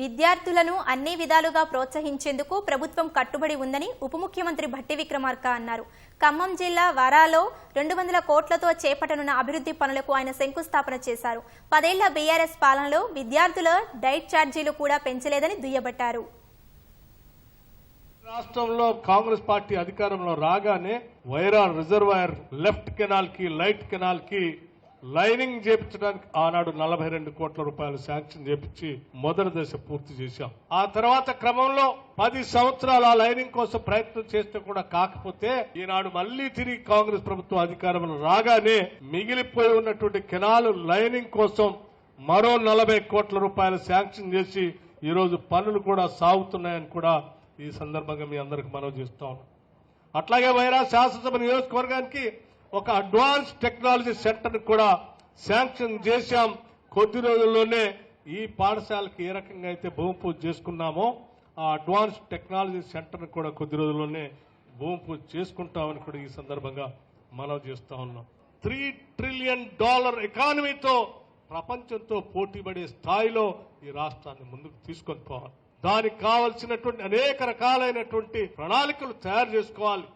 విద్యార్థులను అన్ని విధాలుగా ప్రోత్సహించేందుకు ప్రభుత్వం కట్టుబడి ఉందని ఉప ముఖ్యమంత్రి భట్టి విక్రమార్క అన్నారు. ఖమ్మం జిల్లా వరాలో రెండు వందల కోట్లతో చేపట్టనున్న అభివృద్ధి పనులకు ఆయన శంకుస్థాపన చేశారు. పదేళ్ళ బీఆర్ఎస్ పాలనలో విద్యార్థుల డైట్ ఛార్జీలు కూడా పెంచలేదని దుయ్యబట్టారు. రాష్ట్రంలో కాంగ్రెస్ పార్టీ అధికారంలో రాగానే వైరా రిజర్వాయర్ లెఫ్ట్ కెనాల్కి లైట్ కెనాల్కి లైనింగ్ చేపించడానికి ఆనాడు నలభై రెండు కోట్ల రూపాయలు శాంక్షన్ చేపించి మొదటి దశ పూర్తి చేశాం. ఆ తర్వాత క్రమంలో పది సంవత్సరాలు ఆ లైనింగ్ కోసం ప్రయత్నం చేస్తే కూడా కాకపోతే ఈనాడు మళ్ళీ తిరిగి కాంగ్రెస్ ప్రభుత్వం అధికారంలో రాగానే మిగిలిపోయి ఉన్నటువంటి కెనాలు లైనింగ్ కోసం మరో నలభై కోట్ల రూపాయలు శాంక్షన్ చేసి ఈ రోజు పనులు కూడా సాగుతున్నాయని కూడా ఈ సందర్భంగా మీ అందరికి మనవి చేస్తా ఉన్నాం. అట్లాగే వైరా శాసనసభ నియోజకవర్గానికి ఒక అడ్వాన్స్ టెక్నాలజీ సెంటర్ కూడా శాంక్షన్ చేశాం. కొద్ది రోజుల్లోనే ఈ పాఠశాలకి ఏ రకంగా అయితే భూమి పూజ చేసుకున్నామో ఆ అడ్వాన్స్ టెక్నాలజీ సెంటర్ కూడా కొద్ది రోజుల్లోనే భూమి పూజ చేసుకుంటామని కూడా ఈ సందర్భంగా మనం చేస్తా ఉన్నాం. త్రీ ట్రిలియన్ డాలర్ ఎకానమీతో ప్రపంచంతో పోటీపడే స్థాయిలో ఈ రాష్ట్రాన్ని ముందుకు తీసుకొని పోవాలి. దానికి కావలసినటువంటి అనేక రకాలైనటువంటి ప్రణాళికలు తయారు చేసుకోవాలి.